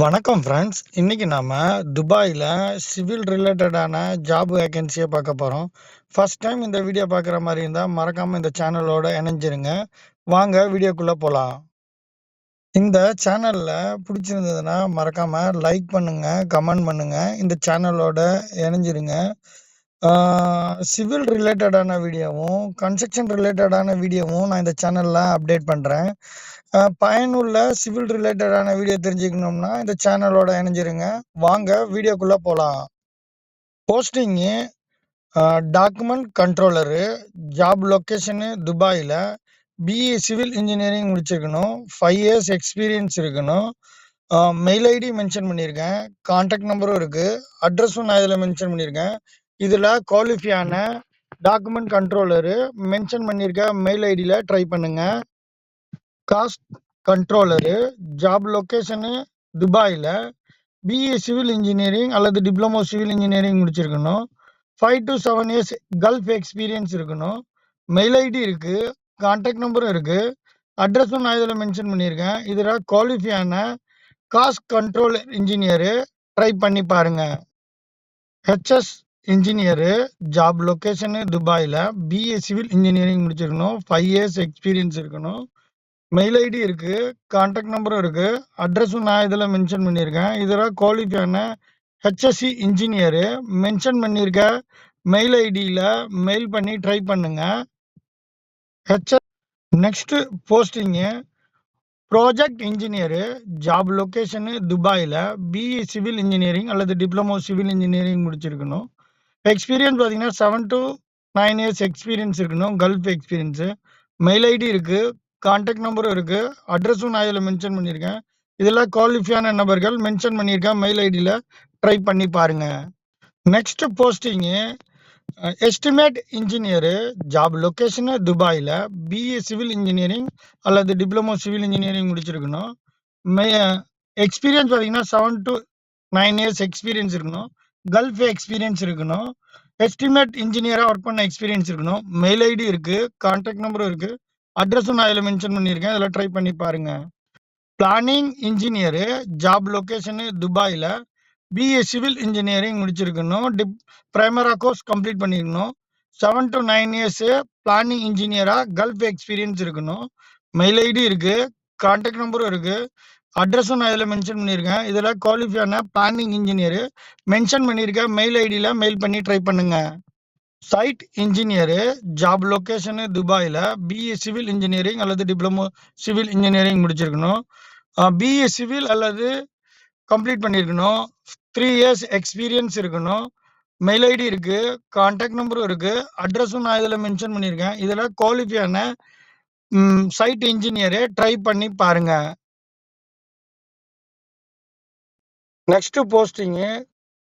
வணக்கம் ஃப்ரெண்ட்ஸ். இன்னைக்கு நாம துபாயில் சிவில் ரிலேட்டடான ஜாப் வேகன்சியை பார்க்க போகிறோம் ஃபர்ஸ்ட் டைம் இந்த வீடியோ பார்க்குற மாதிரி இருந்தால் மறக்காமல் இந்த சேனலோட இணைஞ்சிருங்க. வாங்க வீடியோக்குள்ளே போகலாம் இந்த சேனலில் பிடிச்சிருந்ததுன்னா மறக்காமல் லைக் பண்ணுங்கள் கமெண்ட் பண்ணுங்கள் இந்த சேனலோட இணைஞ்சிருங்க. சிவில் ரிலேட்டடான வீடியோவும், கன்ஸ்ட்ரக்ஷன் ரிலேட்டடான வீடியோவும் நான் இந்த சேனலில் அப்டேட் பண்ணுறேன் பயனுள்ள சிவில் ரிலேட்டடான வீடியோ தெரிஞ்சுக்கணும்னா, இந்த சேனலோட இணைஞ்சிருங்க. வாங்க வீடியோக்குள்ளே போகலாம் posting document controller. Job location துபாயில் பிஇ சிவில் இன்ஜினியரிங் முடிச்சிருக்கணும். ஃபைவ் இயர்ஸ் எக்ஸ்பீரியன்ஸ் இருக்கணும். மெயில் ஐடி மென்ஷன் பண்ணியிருக்கேன். கான்டாக்ட் நம்பரும் இருக்குது அட்ரஸும் நான் இதில் மென்ஷன் பண்ணியிருக்கேன். இதில் குவாலிஃபையான டாக்குமெண்ட் கண்ட்ரோலரு மென்ஷன் பண்ணியிருக்க மெயில் ஐடியில் ட்ரை பண்ணுங்கள் காஸ்ட் கண்ட்ரோலரு. ஜாப் லொக்கேஷனு துபாயில் பிஇ சிவில் இன்ஜினியரிங் அல்லது டிப்ளமோ சிவில் இன்ஜினியரிங் முடிச்சிருக்கணும். 5-7 இயர்ஸ் கல்ஃப் எக்ஸ்பீரியன்ஸ் இருக்கணும். மெயில் ஐடி இருக்குது கான்டாக்ட் நம்பரும் இருக்குது அட்ரஸும் நான் இதில் மென்ஷன் பண்ணியிருக்கேன். இதில் குவாலிஃபையான காஸ்ட் கண்ட்ரோலர் இன்ஜினியரு ட்ரை பண்ணி பாருங்க. HS engineer. ஜாப் லொக்கேஷனு துபாயில் பிஏ சிவில் இன்ஜினியரிங் முடிச்சிருக்கணும். ஃபைவ் இயர்ஸ் எக்ஸ்பீரியன்ஸ் இருக்கணும். மெயில் ஐடி இருக்கு. கான்டாக்ட் நம்பரும் இருக்கு. அட்ரஸும் நான் இதில் மென்ஷன் பண்ணியிருக்கேன். இதில் குவாலிஃபையான ஹெச்எஸ்சி இன்ஜினியரு மென்ஷன் பண்ணியிருக்க மெயில் ஐடியில் மெயில் பண்ணி ட்ரை பண்ணுங்க. HS next posting project engineer. Job location துபாயில் பிஇ சிவில் இன்ஜினியரிங் அல்லது டிப்ளமோ சிவில் இன்ஜினியரிங் முடிச்சிருக்கணும். எக்ஸ்பீரியன்ஸ் பார்த்தீங்கன்னா 7-9 இயர்ஸ் எக்ஸ்பீரியன்ஸ் இருக்கணும். Gulf experience. மெயில் ஐடி இருக்குது கான்டாக்ட் நம்பரும் இருக்கு. அட்ரஸும் நான் இதில் மென்ஷன் பண்ணியிருக்கேன். இதில் குவாலிஃபையான நபர்கள் மென்ஷன் பண்ணியிருக்கேன் மெயில் ஐடியில் ட்ரை பண்ணி பாருங்க. Next posting estimate engineer. Job location துபாயில் பிஏ சிவில் இன்ஜினியரிங் அல்லது டிப்ளமோ சிவில் இன்ஜினியரிங் முடிச்சிருக்கணும். மெ எக்ஸ்பீரியன்ஸ் பார்த்தீங்கன்னா 7-9 இயர்ஸ் எக்ஸ்பீரியன்ஸ் இருக்கணும். கல்ஃப் எக்ஸ்பீரியன்ஸ் இருக்கணும். எஸ்டிமேட் இன்ஜினியராக ஒர்க் பண்ண எக்ஸ்பீரியன்ஸ் இருக்கணும். மெயில் ஐடி இருக்குது கான்டாக்ட் நம்பரும் இருக்குது அட்ரஸும் நான் இதில் மென்ஷன் பண்ணியிருக்கேன். இதில் ட்ரை பண்ணி பாருங்கள் பிளானிங் இன்ஜினியரு. ஜாப் லொக்கேஷனு துபாயில் பிஏ சிவில் இன்ஜினியரிங் முடிச்சிருக்கணும். டிப் பிரைமரா கோர்ஸ் கம்ப்ளீட் பண்ணியிருக்கணும். 7-9 இயர்ஸு பிளானிங் இன்ஜினியராக கல்ஃப் எக்ஸ்பீரியன்ஸ் இருக்கணும். மெயில் ஐடி இருக்குது கான்டாக்ட் நம்பரும் இருக்குது அட்ரஸும் நான் இதில் மென்ஷன் பண்ணியிருக்கேன். இதில் குவாலிஃபையான பிளானிங் இன்ஜினியரு மென்ஷன் பண்ணியிருக்கேன் மெயில் ஐடியில் மெயில் பண்ணி ட்ரை பண்ணுங்கள் சைட் இன்ஜினியரு. ஜாப் லொகேஷனு துபாயில் பிஇ சிவில் இன்ஜினியரிங் அல்லது டிப்ளமோ சிவில் இன்ஜினியரிங் முடிச்சிருக்கணும். பிஏ பிஇ சிவில் அல்லது கம்ப்ளீட் பண்ணியிருக்கணும். த்ரீ இயர்ஸ் எக்ஸ்பீரியன்ஸ் இருக்கணும். மெயில் ஐடி இருக்கு. கான்டாக்ட் நம்பரும் இருக்கு. அட்ரஸும் நான் இதில் மென்ஷன் பண்ணியிருக்கேன். இதில் குவாலிஃபையான சைட் இன்ஜினியரை ட்ரை பண்ணி பாருங்க. Next posting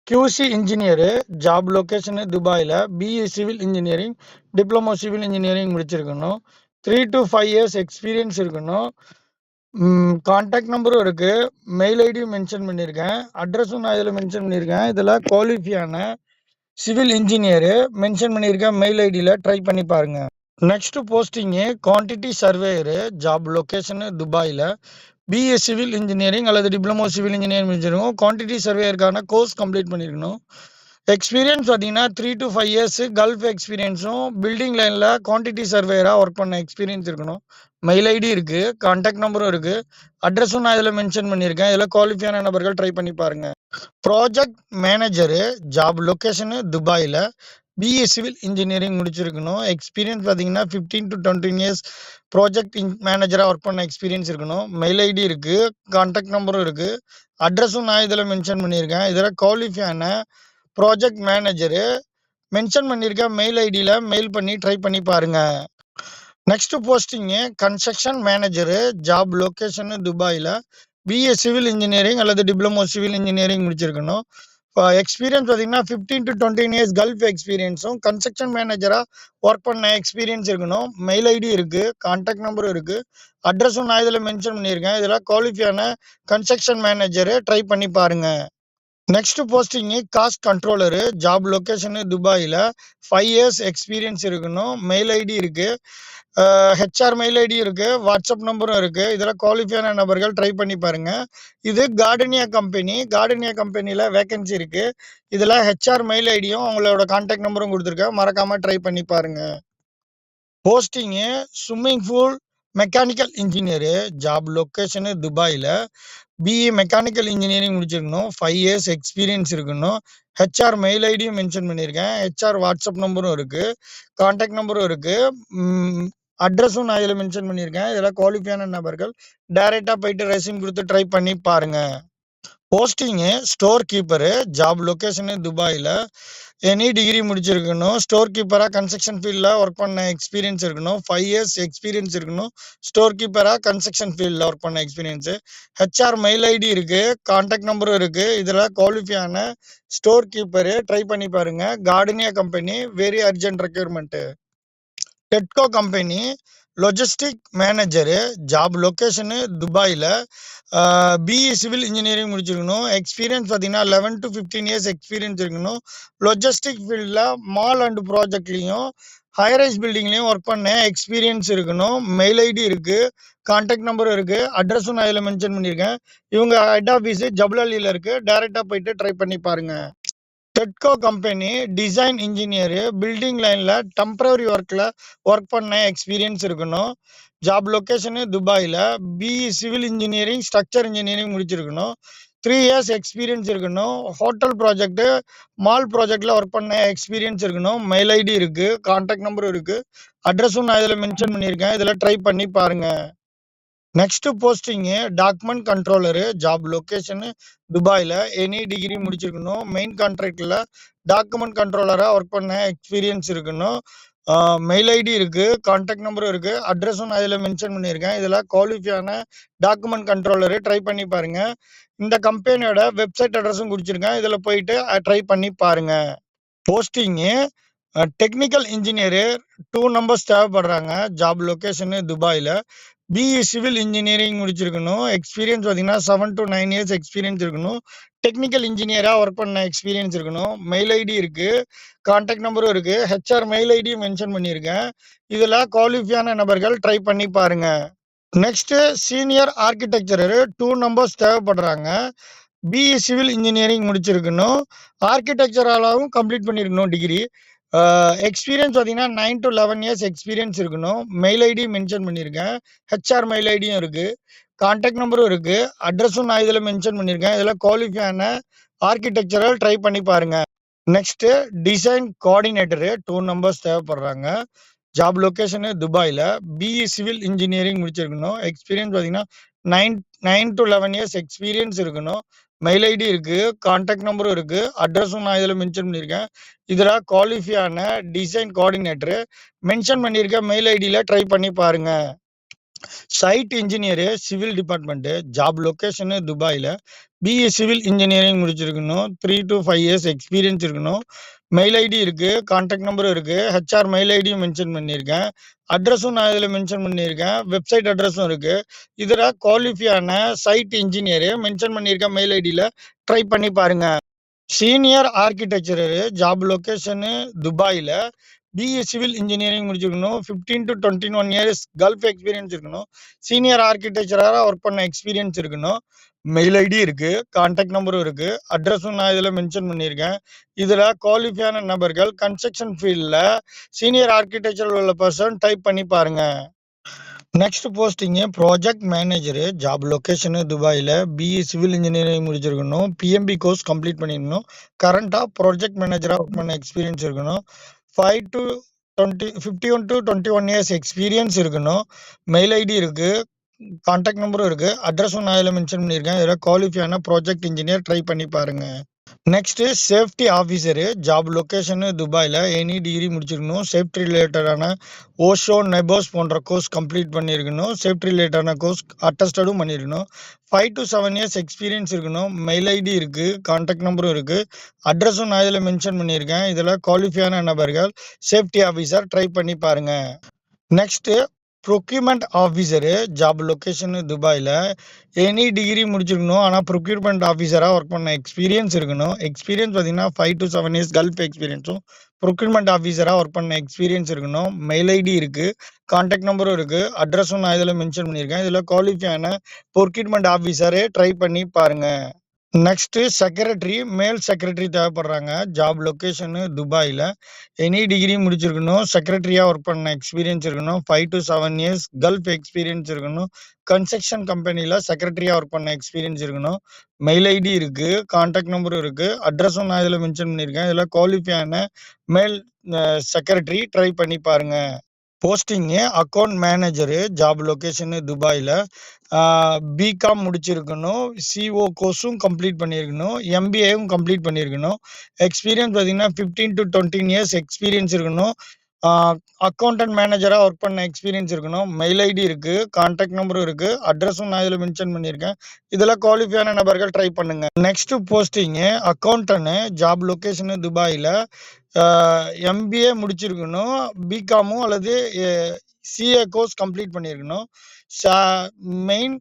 QC engineer. Job location துபாயில் BE civil engineering, diploma civil engineering முடிச்சிருக்கணும். 3-5 இயர்ஸ் எக்ஸ்பீரியன்ஸ் இருக்கணும். காண்டாக்ட் கான்டாக்ட் நம்பரும் இருக்குது மெயில் ஐடியும் மென்ஷன் பண்ணியிருக்கேன். அட்ரஸும் நான் இதில் மென்ஷன் பண்ணியிருக்கேன். இதில் குவாலிஃபியான சிவில் இன்ஜினியரு மென்ஷன் பண்ணியிருக்கேன் மெயில் ஐடியில் ட்ரை பண்ணி பாருங்கள் next posting quantity surveyor. Job location துபாயில் பிஎஸ் சிவில் இன்ஜினியரிங் அல்லது டிப்ளமோ சிவில் இன்ஜினியரிங் முடிச்சிருக்கணும். குவான்டிட்டி சர்வேயருக்கான கோர்ஸ் கம்ப்ளீட் பண்ணியிருக்கணும். எக்ஸ்பீரியன்ஸ் பார்த்தீங்கன்னா 3-5 இயர்ஸு கல்ஃப் எக்ஸ்பீரியன்ஸும், பில்டிங் லைனில் குவான்டிட்டி சர்வேயராக ஒர்க் பண்ண எக்ஸ்பீரியன்ஸ் இருக்கணும். மெயில் ஐடி இருக்குது கான்டாக்ட் நம்பரும் இருக்குது அட்ரஸும் நான் இதில் மென்ஷன் பண்ணியிருக்கேன். இதில் குவாலிஃபையான நபர்கள் ட்ரை பண்ணி பாருங்கள் ப்ராஜெக்ட் மேனேஜரு. ஜாப் லொகேஷனு துபாயில் பிஏ சிவில் இன்ஜினியரிங் முடிச்சிருக்கணும். எக்ஸ்பீரியன்ஸ் பார்த்தீங்கன்னா 15-20 இயர்ஸ் ப்ராஜெக்ட் இன் ஒர்க் பண்ண எக்ஸ்பீரியன்ஸ் இருக்கணும். மெயில் ஐடி இருக்கு. கான்டாக்ட் நம்பரும் இருக்குது அட்ரஸும் நான் இதில் மென்ஷன் பண்ணியிருக்கேன். இதில் குவாலிஃபையான ப்ராஜெக்ட் மேனேஜரு மென்ஷன் பண்ணியிருக்கேன் மெயில் ஐடியில் மெயில் பண்ணி ட்ரை பண்ணி பாருங்க. Next posting construction manager. Job location துபாயில் பிஏ சிவில் இன்ஜினியரிங் அல்லது டிப்ளமோ சிவில் இன்ஜினியரிங் முடிச்சிருக்கணும். எக்ஸ்பீரியன்ஸ் பார்த்தீங்கன்னா 15-20 இயர்ஸ் கல்ஃப் எக்ஸ்பீரியன்ஸும், கன்ஸ்ட்ரக்ஷன் மேனேஜராக ஒர்க் பண்ண எக்ஸ்பீரியன்ஸ் இருக்கணும். மெயில் ஐடி இருக்கு. கான்டாக்ட் நம்பரும் இருக்கு. அட்ரஸும் நான் இதில் மென்ஷன் பண்ணியிருக்கேன். இதெல்லாம் குவாலிஃபையான கன்ஸ்ட்ரக்ஷன் மேனேஜரு ட்ரை பண்ணி பாருங்க. Next posting cost controller. Job location துபாயில. ஃபைவ் இயர்ஸ் எக்ஸ்பீரியன்ஸ் இருக்கணும். மெயில் ஐடி இருக்கு. ஹெச்ஆர் மெயில் ஐடி இருக்குது வாட்ஸ்அப் நம்பரும் இருக்குது இதில் குவாலிஃபையான நபர்கள் ட்ரை பண்ணி பாருங்கள் இது கார்டனியா கம்பெனி கார்டனியா கம்பெனியில் வேகன்சி இருக்கு. இதில் ஹெச்ஆர் மெயில் ஐடியும் அவங்களோட கான்டாக்ட் நம்பரும் கொடுத்துருக்கேன். மறக்காமல் ட்ரை பண்ணி பாருங்க. Posting swimming pool mechanical engineer job location துபாயில் பிஇ மெக்கானிக்கல் இன்ஜினியரிங் முடிச்சிருக்கணும். ஃபைவ் இயர்ஸ் எக்ஸ்பீரியன்ஸ் இருக்கணும். ஹெச்ஆர் மெயில் ஐடியும் மென்ஷன் பண்ணியிருக்கேன். ஹெச்ஆர் வாட்ஸ்அப் நம்பரும் இருக்குது கான்டாக்ட் நம்பரும் இருக்குது அட்ரஸும் நான் இதில் மென்ஷன் பண்ணியிருக்கேன். இதெல்லாம் குவாலிஃபையான நபர்கள் டைரெக்டாக போயிட்டு ரெசியூம் கொடுத்து ட்ரை பண்ணி பாருங்கள் posting store keeper job location துபாயில். எனி டிகிரி முடிச்சிருக்கணும். ஸ்டோர் கீப்பராக கன்ஸ்ட்ரக்ஷன் ஃபீல்டில் ஒர்க் பண்ண எக்ஸ்பீரியன்ஸ் இருக்கணும். ஃபைவ் இயர்ஸ் எக்ஸ்பீரியன்ஸ் இருக்கணும். ஸ்டோர் கீப்பராக கன்ஸ்ட்ரக்ஷன் ஃபீல்டில் ஒர்க் பண்ண எக்ஸ்பீரியன்ஸு ஹெச்ஆர் மெயில் ஐடி இருக்குது கான்டாக்ட் நம்பரும் இருக்குது இதில் குவாலிஃபையான ஸ்டோர் கீப்பரு ட்ரை பண்ணி பாருங்கள் Gardenia company very urgent requirement Tedco company logistic manager job location துபாயில் பிஇ சிவில் இன்ஜினியரிங் முடிச்சிருக்கணும். எக்ஸ்பீரியன்ஸ் பார்த்தீங்கன்னா eleven to fifteen years experience இருக்கணும். லொஜிஸ்டிக் ஃபீல்டில் மால் அண்ட் ப்ராஜெக்ட்லேயும் ஹைரைஸ் பில்டிங்லேயும் ஒர்க் பண்ண எக்ஸ்பீரியன்ஸ் இருக்கணும். மெயில் ஐடி இருக்குது கான்டாக்ட் நம்பரும் இருக்குது அட்ரஸும் நான் இதில் மென்ஷன் பண்ணியிருக்கேன். இவங்க ஹெட் ஆஃபீஸு ஜபுலாலியில் இருக்குது டேரெக்டாக போயிட்டு ட்ரை பண்ணி பாருங்கள் Tedco company design engineer building line temporary ஒர்க்கில் ஒர்க் பண்ண எக்ஸ்பீரியன்ஸ் இருக்கணும். ஜாப் லொக்கேஷனு துபாயில் BE civil engineering structure engineering முடிச்சிருக்கணும். த்ரீ இயர்ஸ் எக்ஸ்பீரியன்ஸ் இருக்கணும். ஹோட்டல் ப்ராஜெக்ட்டு மால் ப்ராஜெக்டில் ஒர்க் பண்ண எக்ஸ்பீரியன்ஸ் இருக்கணும். மெயில் ஐடி இருக்குது கான்டாக்ட் நம்பரும் இருக்குது அட்ரஸும் நான் இதில் மென்ஷன் பண்ணியிருக்கேன். இதில் ட்ரை பண்ணி பாருங்கள் next posting document controller job location துபாயில் எனி டிகிரி முடிச்சிருக்கணும். மெயின் கான்ட்ராக்டில் டாக்குமெண்ட் கண்ட்ரோலராக ஒர்க் பண்ண எக்ஸ்பீரியன்ஸ் இருக்கணும். மெயில் ஐடி இருக்குது கான்டாக்ட் நம்பரும் இருக்குது அட்ரஸும் நான் இதில் மென்ஷன் பண்ணியிருக்கேன். இதில் குவாலிஃபையான டாக்குமெண்ட் கண்ட்ரோலரு ட்ரை பண்ணி பாருங்கள் இந்த கம்பெனியோட வெப்சைட் அட்ரஸும் கொடுத்துருக்கேன். இதில் போயிட்டு ட்ரை பண்ணி பாருங்கள் posting technical engineer two numbers தேவைப்படுறாங்க job location துபாயில். பிஇ சிவில் இன்ஜினியரிங் முடிச்சிருக்கணும். எக்ஸ்பீரியன்ஸ் பார்த்தீங்கன்னா seven to nine years experience இருக்கணும். டெக்னிக்கல் இன்ஜினியராக ஒர்க் பண்ண எக்ஸ்பீரியன்ஸ் இருக்கணும். மெயில் ஐடி இருக்குது கான்டாக்ட் நம்பரும் இருக்குது ஹெச்ஆர் மெயில் ஐடியும் மென்ஷன் பண்ணியிருக்கேன் இதில் குவாலிஃபையான நபர்கள் ட்ரை பண்ணி பாருங்கள் next senior architecture two numbers தேவைப்படுறாங்க. BE civil engineering முடிச்சிருக்கணும். ஆர்கிடெக்சராலாகவும் கம்ப்ளீட் பண்ணியிருக்கணும் டிகிரி எக்ஸ்பீரியன்ஸ் பார்த்தீங்கன்னா nine to eleven years experience இருக்கணும். மெயில் ஐடி மென்ஷன் பண்ணியிருக்கேன். ஹெச்ஆர் மெயில் ஐடியும் இருக்குது கான்டாக்ட் நம்பரும் இருக்குது அட்ரஸும் நான் இதில் மென்ஷன் பண்ணியிருக்கேன். இதில் குவாலிஃபையான ஆர்கிடெக்சரல் ட்ரை பண்ணி பாருங்கள் next design coordinator two numbers தேவைப்படுறாங்க. Job location துபாயில். பிஇ சிவில் இன்ஜினியரிங் முடிச்சிருக்கணும். எக்ஸ்பீரியன்ஸ் பார்த்தீங்கன்னா nine nine to eleven years experience இருக்கணும். மெயில் ஐடி இருக்குது கான்டாக்ட் நம்பரும் இருக்குது அட்ரஸும் நான் இதில் மென்ஷன் பண்ணியிருக்கேன். இதில் குவாலிஃபியான டிசைன் கோஆர்டினேட்டரு மென்ஷன் பண்ணியிருக்க மெயில் ஐடியில் ட்ரை பண்ணி பாருங்கள் site engineer civil department job location துபாயில். பிஏ சிவில் இன்ஜினியரிங் முடிச்சிருக்கணும். Three to five years experience இருக்கணும். மெயில் ஐடி இருக்குது கான்டாக்ட் நம்பரும் இருக்குது ஹெச்ஆர் மெயில் ஐடியும் மென்ஷன் பண்ணியிருக்கேன். அட்ரஸும் நான் இதில் மென்ஷன் பண்ணியிருக்கேன். வெப்சைட் அட்ரஸும் இருக்குது இதில் குவாலிஃபியான சைட் இன்ஜினியரு மென்ஷன் பண்ணியிருக்கேன் மெயில் ஐடியில் ட்ரை பண்ணி பாருங்கள் சீனியர் ஆர்கிடெக்சரரு ஜாப் லொக்கேஷனு துபாயில். பிஇ சிவில் இன்ஜினியரிங் முடிச்சிருக்கணும். Fifteen to twenty one years Gulf experience இருக்கணும். சீனியர் ஆர்கிடெக்சராக ஒர்க் பண்ண எக்ஸ்பீரியன்ஸ் இருக்கணும். மெயில் ஐடி இருக்குது கான்டாக்ட் நம்பரும் இருக்குது அட்ரஸும் நான் இதில் மென்ஷன் பண்ணியிருக்கேன். இதில் குவாலிஃபையான நபர்கள் கன்ஸ்ட்ரக்ஷன் ஃபீல்டில் சீனியர் ஆர்கிடெக்சர் உள்ள பர்சன் டைப் பண்ணி பாருங்கள் next posting project manager job location துபாயில் பிஇ சிவில் இன்ஜினியரிங் முடிச்சிருக்கணும். பிஎம்பி கோர்ஸ் கம்ப்ளீட் பண்ணிருக்கணும். கரண்ட்டாக ப்ராஜெக்ட் மேனேஜராக ஒர்க் பண்ண எக்ஸ்பீரியன்ஸ் இருக்கணும். Five to twenty fifty one to twenty one years experience இருக்கணும் மெயில் ஐடி இருக்குது கான்டாக்ட் நம்பரும் இருக்குது அட்ரஸும் நான் இதில் மென்ஷன் பண்ணியிருக்கேன் இதில் குவாலிஃபையான ப்ராஜெக்ட் இன்ஜினியர் ட்ரை பண்ணி பாருங்கள் next safety officer job location துபாயில் எனி டிகிரி முடிச்சிருக்கணும். சேஃப்டி ரிலேட்டடான ஓஷோ நெபோஸ் போன்ற கோர்ஸ் கம்ப்ளீட் பண்ணியிருக்கணும் சேஃப்டி ரிலேட்டடான கோர்ஸ் அட்டஸ்டடும் பண்ணியிருக்கணும் five to seven years experience இருக்கணும். மெயில் ஐடி இருக்குது கான்டாக்ட் நம்பரும் இருக்குது அட்ரஸும் நான் இதில் மென்ஷன் பண்ணியிருக்கேன் இதில் குவாலிஃபையான நபர்கள் சேஃப்டி ஆஃபீஸர் ட்ரை பண்ணி பாருங்கள் next procurement officer job location துபாயில் எனி டிகிரி முடிச்சிருக்கணும். ஆனால் ப்ரொக்யூர்மெண்ட் ஆஃபீஸராக ஒர்க் பண்ண எக்ஸ்பீரியன்ஸ் இருக்கணும். எக்ஸ்பீரியன்ஸ் பார்த்தீங்கன்னா 5-7 இயர்ஸ் கல்ஃப் எக்ஸ்பீரியன்ஸும், ப்ரொக்யூர்மெண்ட் ஆஃபீஸராக ஒர்க் பண்ண எக்ஸ்பீரியன்ஸ் இருக்கணும். மெயில் ஐடி இருக்குது கான்டாக்ட் நம்பரும் இருக்குது அட்ரஸும் நான் இதில் மென்ஷன் பண்ணியிருக்கேன். இதில் குவாலிஃபை ஆன ப்ரொக்யூர்மெண்ட் ஆஃபீஸரே ட்ரை பண்ணி பாருங்கள் நெக்ஸ்ட்டு செக்ரட்டரி, மேல் செக்ரட்டரி தேவைப்படுறாங்க. ஜாப் லொக்கேஷனு துபாயில் எனி டிகிரி முடிச்சிருக்கணும். செக்ரட்டரியாக ஒர்க் பண்ண எக்ஸ்பீரியன்ஸ் இருக்கணும். 5-7 இயர்ஸ் கல்ஃப் எக்ஸ்பீரியன்ஸ் இருக்கணும். கன்ஸ்ட்ரக்ஷன் கம்பெனியில் செக்ரட்டரியாக ஒர்க் பண்ண எக்ஸ்பீரியன்ஸ் இருக்கணும். மெயில் ஐடி இருக்குது கான்டாக்ட் நம்பரும் இருக்குது அட்ரஸும் நான் இதில் மென்ஷன் பண்ணியிருக்கேன். இதில் குவாலிஃபை ஆன மேல் செக்ரட்டரி ட்ரை பண்ணி பாருங்கள் posting account manager. Job location துபாயில் பிகாம் முடிச்சிருக்கணும். சிஓ கோர்ஸும் கம்ப்ளீட் பண்ணியிருக்கணும். எம்பிஏவும் கம்ப்ளீட் பண்ணியிருக்கணும். எக்ஸ்பீரியன்ஸ் பார்த்தீங்கன்னா 15-20 இயர்ஸ் எக்ஸ்பீரியன்ஸ் இருக்கணும். அக்கௌண்டன்ட் மேனேஜராக ஒர்க் பண்ண எக்ஸ்பீரியன்ஸ் இருக்கணும். மெயில் ஐடி இருக்குது கான்டாக்ட் நம்பரும் இருக்குது அட்ரஸும் நான் இதில் மென்ஷன் பண்ணியிருக்கேன். இதெல்லாம் குவாலிஃபையான நபர்கள் ட்ரை பண்ணுங்கள் நெக்ஸ்ட்டு போஸ்டிங்கு அக்கௌண்டன்னு ஜாப் லொக்கேஷனு துபாயில் எம்பிஏ முடிச்சிருக்கணும். பிகாமும் அல்லது சிஏ கோர்ஸ் கம்ப்ளீட் பண்ணியிருக்கணும். சா மெயின்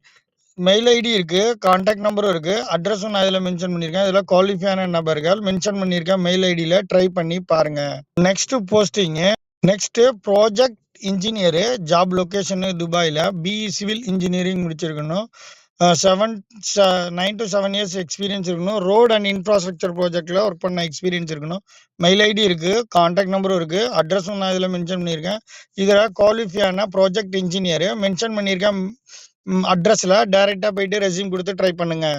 மெயில் ஐடி இருக்குது காண்டாக்ட் நம்பரும் இருக்குது அட்ரஸும் நான் இதில் மென்ஷன் பண்ணியிருக்கேன். இதில் குவாலிஃபையான நபர்கள் மென்ஷன் பண்ணியிருக்கேன் மெயில் ஐடியில் ட்ரை பண்ணி பாருங்கள் next posting next project engineer. Job location துபாயில் பிஇ சிவில் இன்ஜினியரிங் முடிச்சிருக்கணும். Seven nine to seven years experience இருக்கணும். ரோட் அண்ட் இன்ஃப்ராஸ்ட்ரக்சர் ப்ராஜெக்டில் ஒர்க் பண்ண எக்ஸ்பீரியன்ஸ் இருக்கணும். மெயில் ஐடி இருக்குது காண்டாக்ட் நம்பரும் இருக்குது அட்ரஸும் நான் இதில் மென்ஷன் பண்ணியிருக்கேன். இதில் குவாலிஃபியான ப்ராஜெக்ட் இன்ஜினியரு மென்ஷன் பண்ணியிருக்கேன் அட்ரஸில் டேரெக்டாக போயிட்டு ரெஸ்யூம் கொடுத்து ட்ரை பண்ணுங்கள்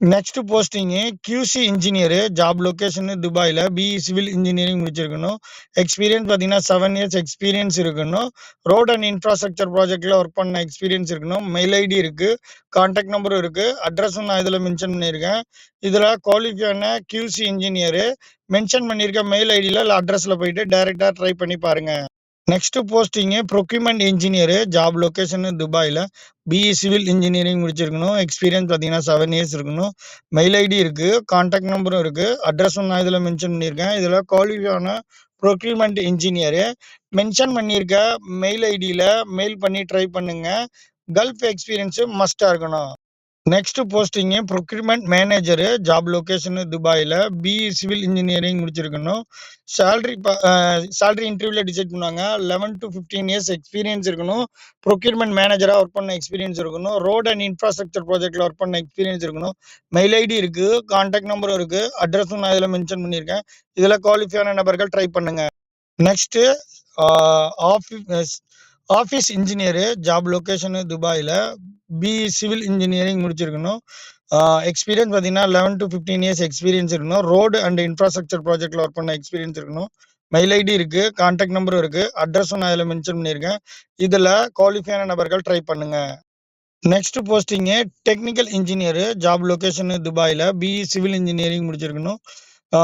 next posting QC engineer. Job location துபாயில் பிஇ சிவில் இன்ஜினியரிங் முடிச்சிருக்கணும். எக்ஸ்பீரியன்ஸ் பார்த்தீங்கன்னா செவன் இயர்ஸ் எக்ஸ்பீரியன்ஸ் இருக்கணும். ரோட் அண்ட் இன்ஃப்ராஸ்ட்ரக்சர் ப்ராஜெக்டில் ஒர்க் பண்ண எக்ஸ்பீரியன்ஸ் இருக்கணும். மெயில் ஐடி இருக்குது கான்டாக்ட் நம்பரும் இருக்குது அட்ரஸும் நான் இதில் மென்ஷன் பண்ணியிருக்கேன். இதில் குவாலிஃபை கியூசி இன்ஜினியரு மென்ஷன் பண்ணியிருக்க மெயில் ஐடியில் இல்லை அட்ரஸில் போயிட்டு டேரெக்டாக ட்ரை பண்ணி பாருங்கள் next posting procurement engineer. Job location துபாயில் பிஇ சிவில் இன்ஜினியரிங் முடிச்சிருக்கணும். எக்ஸ்பீரியன்ஸ் பார்த்தீங்கன்னா செவன் இயர்ஸ் இருக்கணும். மெயில் ஐடி இருக்குது கான்டாக்ட் நம்பரும் இருக்குது அட்ரஸும் நான் இதில் மென்ஷன் பண்ணியிருக்கேன். இதில் குவாலிஃபான ப்ரொக்யூமெண்ட் இன்ஜினியரு மென்ஷன் பண்ணியிருக்க மெயில் ஐடியில் மெயில் பண்ணி ட்ரை பண்ணுங்கள் கல்ஃப் எக்ஸ்பீரியன்ஸு மஸ்ட்டாக இருக்கணும். Next posting procurement manager. Job location துபாயில் பிஇ சிவில் இன்ஜினியரிங் முடிச்சிருக்கணும். சேல்ரி சேல்ரி இன்டர்வியூவில் டிசைட் பண்ணுவாங்க. 11-15 இயர்ஸ் எக்ஸ்பீரியன்ஸ் இருக்கணும். ப்ரொக்யூர்மெண்ட் மேனேஜராக ஒர்க் பண்ண எக்ஸ்பீரியன்ஸ் இருக்கணும். ரோட் அண்ட் இன்ஃப்ராஸ்ட்ரக்சர் ப்ராஜெக்ட்ல ஒர்க் பண்ண எக்ஸ்பீரியன்ஸ் இருக்கணும். மெயில் ஐடி இருக்குது கான்டாக்ட் நம்பரும் இருக்குது அட்ரஸும் நான் இதில் மென்ஷன் பண்ணியிருக்கேன். இதில் குவாலிஃபையான நபர்கள் ட்ரை பண்ணுங்கள் next office office engineer. Job location துபாயில் பிஇ சிவில் இன்ஜினியரிங் முடிச்சிருக்கணும். எக்ஸ்பீரியன்ஸ் பார்த்தீங்கன்னா 11-15 இயர்ஸ் எக்ஸ்பீரியன்ஸ் இருக்கணும். ரோடு அண்ட் இன்ஃப்ராஸ்ட்ரக்சர் ப்ராஜெக்ட்ல ஒர்க் பண்ண எக்ஸ்பீரியன்ஸ் இருக்கணும். மெயில் ஐடி இருக்கு. கான்டாக்ட் நம்பரும் இருக்கு. அட்ரஸும் நான் இதில் மென்ஷன் பண்ணியிருக்கேன். இதில் குவாலிஃபையான நபர்கள் ட்ரை பண்ணுங்க. Next posting technical engineer. Job location துபாயில் பிஇ சிவில் இன்ஜினியரிங் முடிச்சிருக்கணும். ஆ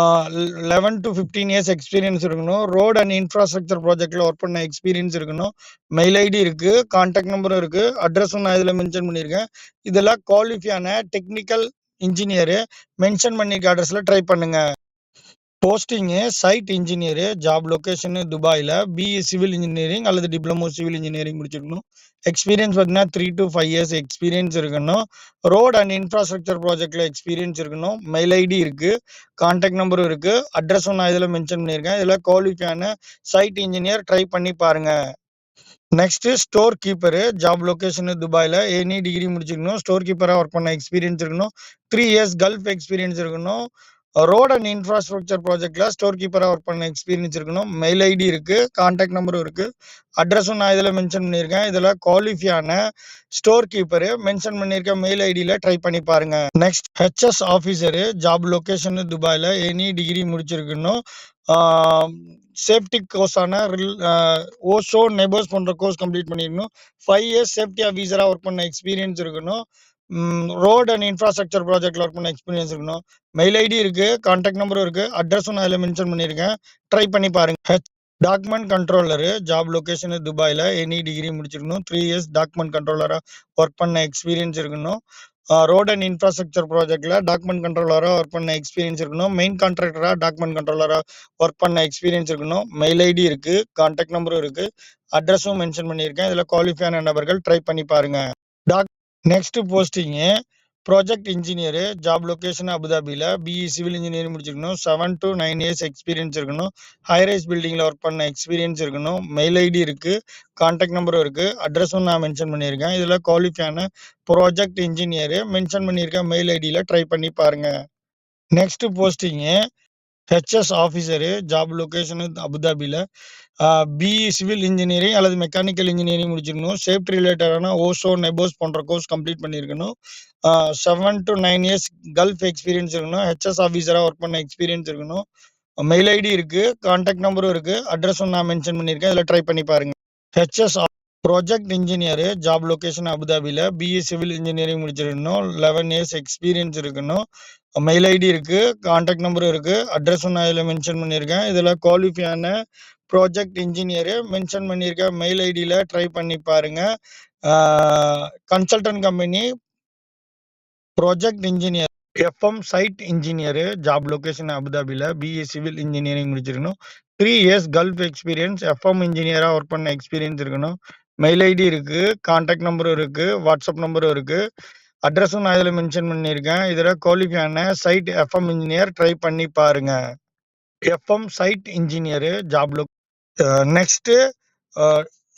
11-15 இயர்ஸ் எக்ஸ்பீரியன்ஸ் இருக்கணும். ரோட் அண்ட் இன்ஃப்ராஸ்ட்ரக்சர் ப்ராஜெக்ட்ல ஒர்க் பண்ண எக்ஸ்பீரியன்ஸ் இருக்கணும். மெயில் ஐடி இருக்கு. கான்டாக்ட் நம்பரும் இருக்கு. அட்ரஸும் நான் இதுல மென்ஷன் பண்ணியிருக்கேன். இதெல்லாம் குவாலிஃபியான டெக்னிக்கல் இன்ஜினியரு மென்ஷன் பண்ணியிருக்க அட்ரஸ்ல ட்ரை பண்ணுங்க. Posting site engineer. Job location துபாயில் பிஇ சிவில் இன்ஜினியரிங் அல்லது டிப்ளமோ சிவில் இன்ஜினியரிங் முடிச்சிருக்கணும். எக்ஸ்பீரியன்ஸ் பார்த்தீங்கன்னா 3-5 இயர்ஸ் எக்ஸ்பீரியன்ஸ் இருக்கணும். ரோட் அண்ட் இன்ஃப்ராஸ்ட்ரக்சர் ப்ராஜெக்டில் எக்ஸ்பீரியன்ஸ் இருக்கணும். மெயில் ஐடி இருக்குது கான்டாக்ட் நம்பரும் இருக்குது அட்ரஸும் நான் இதில் மென்ஷன் பண்ணியிருக்கேன். இதில் குவாலிஃபை சைட் இன்ஜினியர் ட்ரை பண்ணி பாருங்கள் next store keeper. Job location துபாயில் எனி டிகிரி முடிச்சிருக்கணும். ஸ்டோர் கீப்பராக ஒர்க் பண்ண எக்ஸ்பீரியன்ஸ் இருக்கணும். த்ரீ இயர்ஸ் கல்ஃப் எக்ஸ்பீரியன்ஸ் இருக்கணும். ரோட் அண்ட் இன்ஃப்ராஸ்ட்ரக்சர் ப்ராஜெக்டில் ஸ்டோர் கீப்பராக ஒர்க் பண்ண எக்ஸ்பீரியன்ஸ் இருக்கணும். மெயில் ஐடி இருக்குது கான்டாக்ட் நம்பரும் இருக்குது அட்ரஸும் நான் இதில் மென்ஷன் பண்ணியிருக்கேன். இதில் குவாலிஃபியான ஸ்டோர் கீப்பரு மென்ஷன் பண்ணியிருக்க மெயில் ஐடியில் ட்ரை பண்ணி பாருங்கள் next HS officer. Job location துபாயில் எனி டிகிரி முடிச்சிருக்கணும். சேஃப்டி கோர்ஸான ரில் ஓஷோ, நெபர்ஸ் போன்ற கோர்ஸ் கம்ப்ளீட் பண்ணியிருக்கணும். ஃபைவ் இயர்ஸ் சேஃப்டி ஆஃபீஸராக ஒர்க் பண்ண எக்ஸ்பீரியன்ஸ் இருக்கணும். ம் ரோட் அண்ட் இன்ஃப்ராஸ்ட்ரக்சர் ப்ராஜெக்ட்ல ஒர்க் பண்ண எக்ஸ்பீரியன்ஸ் இருக்கணும். மெயில் ஐடி இருக்கு. கான்டாக்ட் நம்பரும் இருக்கு. அட்ரஸும் நான் அதில் மென்ஷன் பண்ணியிருக்கேன். ட்ரை பண்ணி பாருங்க. H document controller. Job location துபாயில் எனி டிகிரி முடிச்சிருக்கணும். த்ரீ இயர்ஸ் டாக்குமெண்ட் கண்ட்ரோலராக ஒர்க் பண்ண எக்ஸ்பீரியன்ஸ் இருக்கணும். ரோட் அண்ட் இன்ஃப்ராஸ்ட்ரக்சர் ப்ராஜெக்ட்ல டாக்குமெண்ட் கண்ட்ரோலராக ஒர்க் பண்ண எக்ஸ்பீரியன்ஸ் இருக்கணும் மெயின் கான்ட்ராக்டரா டாக்குமெண்ட் கண்ட்ரோலராக ஒர்க் பண்ண எக்ஸ்பீரியன்ஸ் இருக்கணும் மெயில் ஐடி இருக்கு கான்டாக்ட் நம்பரும் இருக்கு அட்ரஸும் மென்ஷன் பண்ணியிருக்கேன் இதுல குவாலிஃபையான நபர்கள் ட்ரை பண்ணி பாருங்க talk next posting project engineer job location அபுதாபியில் பிஇ சிவில் இன்ஜினியரிங் முடிச்சிருக்கணும். Seven to nine years experience இருக்கணும். ஹைரைஸ் பில்டிங்கில் ஒர்க் பண்ண எக்ஸ்பீரியன்ஸ் இருக்கணும். மெயில் ஐடி இருக்குது கான்டாக்ட் நம்பரும் இருக்குது அட்ரஸும் நான் மென்ஷன் பண்ணியிருக்கேன். இதில் குவாலிஃபையான ப்ராஜெக்ட் இன்ஜினியரு மென்ஷன் பண்ணியிருக்கேன் மெயில் ஐடியில் ட்ரை பண்ணி பாருங்கள் next posting HS officer job location அபுதாபியில் பிஇ சிவில் இன்ஜினியரிங் அல்லது மெக்கானிக்கல் இன்ஜினியரிங் முடிச்சிருக்கணும். சேஃப்டி ரிலேட்டடான ஓசோ நெபோஸ் போன்ற கோர்ஸ் கம்ப்ளீட் பண்ணியிருக்கணும். Seven to nine years gulf experience இருக்கணும். ஹெச்எஸ் ஆஃபீஸராக ஒர்க் பண்ண எக்ஸ்பீரியன்ஸ் இருக்கணும். மெயில் ஐடி இருக்குது கான்டாக்ட் நம்பரும் இருக்குது அட்ரஸும் நான் மென்ஷன் பண்ணியிருக்கேன். இதில் ட்ரை பண்ணி பாருங்கள் HS project engineer job location அபுதாபியில் பிஇ சிவில் இன்ஜினியரிங் முடிச்சிருக்கணும் லெவன் இயர்ஸ் எக்ஸ்பீரியன்ஸ் இருக்கணும். மெயில் ஐடி இருக்குது கான்டாக்ட் நம்பரும் இருக்குது அட்ரஸும் நான் இதில் மென்ஷன் பண்ணியிருக்கேன். இதில் குவாலிஃபையான ப்ராஜெக்ட் இன்ஜினியரு மென்ஷன் பண்ணியிருக்கேன் மெயில் ஐடியில் ட்ரை பண்ணி பாருங்கள் consultant company project engineer FM site engineer job location அபுதாபியில் பிஇ சிவில் இன்ஜினியரிங் முடிச்சிருக்கணும். Three years gulf experience FM இன்ஜினியராக ஒர்க் பண்ண எக்ஸ்பீரியன்ஸ் இருக்கணும். மெயில் ஐடி இருக்கு கான்டாக்ட் நம்பரும் இருக்கு வாட்ஸ்அப் நம்பரும் இருக்கு. அட்ரஸும் நான் இதில் மென்ஷன் பண்ணியிருக்கேன். இதில் குவாலிஃபையான சைட் எஃப்எம் இன்ஜினியர் ட்ரை பண்ணி பாருங்க. FM site engineer job lock next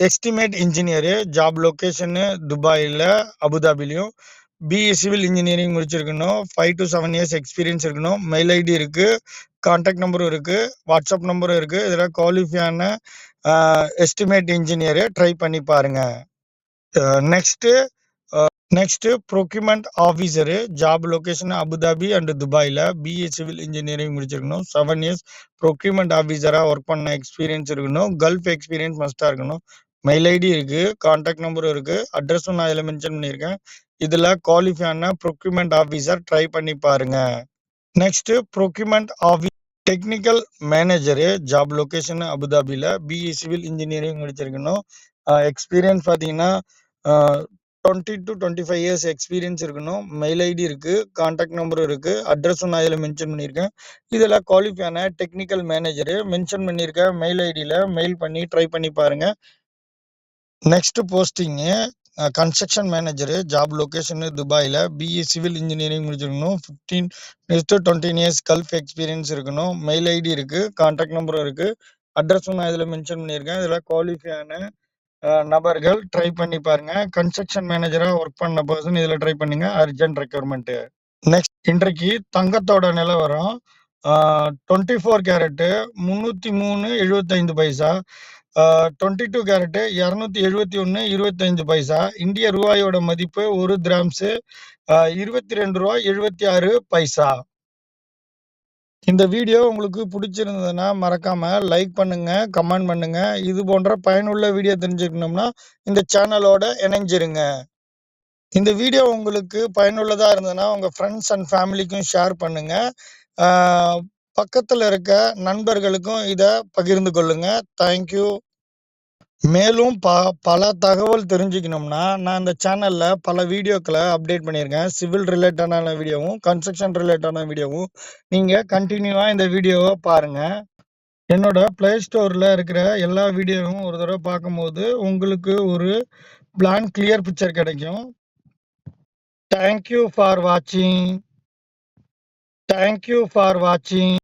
estimate engineer job location துபாயில் அபுதாபிலையும். பிஇ சிவில் இன்ஜினியரிங் முடிச்சிருக்கணும். Five to seven years experience இருக்கணும். மெயில் ஐடி இருக்குது காண்டாக்ட் நம்பரும் இருக்குது வாட்ஸ்அப் நம்பரும் இருக்குது இதில் குவாலிஃபையான எஸ்டிமேட் இன்ஜினியரு ட்ரை பண்ணி பாருங்கள் next next procurement officer job location Abu Dhabi and துபாயில் பிஏ சிவில் இன்ஜினியரிங் முடிச்சிருக்கணும். செவன் இயர்ஸ் ப்ரொக்யூமெண்ட் ஆஃபீஸராக ஒர்க் பண்ண எக்ஸ்பீரியன்ஸ் இருக்கணும். கல்ஃப் எக்ஸ்பீரியன்ஸ் மஸ்ட்டாக இருக்கணும். மெயில் ஐடி இருக்குது காண்டாக்ட் நம்பரும் இருக்குது அட்ரஸும் நான் இதில் மென்ஷன் பண்ணியிருக்கேன். இதில் குவாலிஃபையான ப்ரொக்யூமெண்ட் ஆஃபீஸர் ட்ரை பண்ணி பாருங்க. Next procurement office technical manager job location அபுதாபியில் பிஇ சிவில் இன்ஜினியரிங் முடிச்சிருக்கணும். எக்ஸ்பீரியன்ஸ் பார்த்தீங்கன்னா twenty to twenty five years experience இருக்கணும். மெயில் ஐடி இருக்குது கான்டாக்ட் நம்பரும் இருக்குது அட்ரஸும் நான் இதில் மென்ஷன் பண்ணியிருக்கேன். இதில் குவாலிஃபையான டெக்னிக்கல் மேனேஜரு மென்ஷன் பண்ணியிருக்கேன் மெயில் ஐடியில் மெயில் பண்ணி ட்ரை பண்ணி பாருங்கள் next posting construction manager job location துபாயில் பிஇ சிவில் இன்ஜினியரிங் முடிச்சிருக்கணும். Fifteen to twenty years gulf experience இருக்கணும். மெயில் ஐடி இருக்குது கான்டாக்ட் நம்பரும் இருக்குது அட்ரஸும் நான் இதில் மென்ஷன் பண்ணியிருக்கேன். இதில் குவாலிஃபையான நபர்கள் ட்ரை பண்ணி பாருங்க. கன்ஸ்ட்ரக்ஷன் மேனேஜரா ஒர்க் பண்ண பர்சன் இதுல ட்ரை பண்ணுங்க. அர்ஜென்ட் ரெக்யூர்மெண்ட்டு நெக்ஸ்ட் இன்றைக்கு தங்கத்தோட நிலவரம் டுவெண்ட்டி ஃபோர் கேரட்டு முந்நூற்றி மூணு எழுபத்தைந்து பைசா. டுவெண்ட்டி டூ கேரட்டு இரநூத்தி எழுபத்தி ஒன்று இருபத்தஞ்சு பைசா இந்திய ரூபாயோட மதிப்பு ஒரு கிராம்ஸு இருபத்தி ரெண்டு ரூபா எழுபத்தி ஆறு பைசா இந்த வீடியோ உங்களுக்கு பிடிச்சிருந்ததுன்னா மறக்காம லைக் பண்ணுங்க கமெண்ட் பண்ணுங்க. இது போன்ற பயனுள்ள வீடியோ தெரிஞ்சுக்கணும்னா இந்த சேனலோட இணைஞ்சிருங்க. இந்த வீடியோ உங்களுக்கு பயனுள்ளதாக இருந்ததுன்னா உங்கள் ஃப்ரெண்ட்ஸ் அண்ட் ஃபேமிலிக்கும் ஷேர் பண்ணுங்க. பக்கத்தில் இருக்க நண்பர்களுக்கும் இதை பகிர்ந்து கொள்ளுங்க. தேங்க்யூ மேலும் ப பல தகவல் தெரிஞ்சுக்கணும்னா நான் இந்த சேனலில் பல வீடியோக்களை அப்டேட் பண்ணியிருக்கேன். சிவில் ரிலேட்டடான வீடியோவும் கன்ஸ்ட்ரக்ஷன் ரிலேட்டடான வீடியோவும். நீங்கள் கண்டினியூவாக இந்த வீடியோவை பாருங்கள் என்னோட ப்ளே ஸ்டோரில் இருக்கிற எல்லா வீடியோவும் ஒரு தடவை பார்க்கும்போது உங்களுக்கு ஒரு பிளான் கிளியர் பிக்சர் கிடைக்கும். தேங்க்யூ ஃபார் வாட்சிங் தேங்க்யூ ஃபார் வாட்சிங்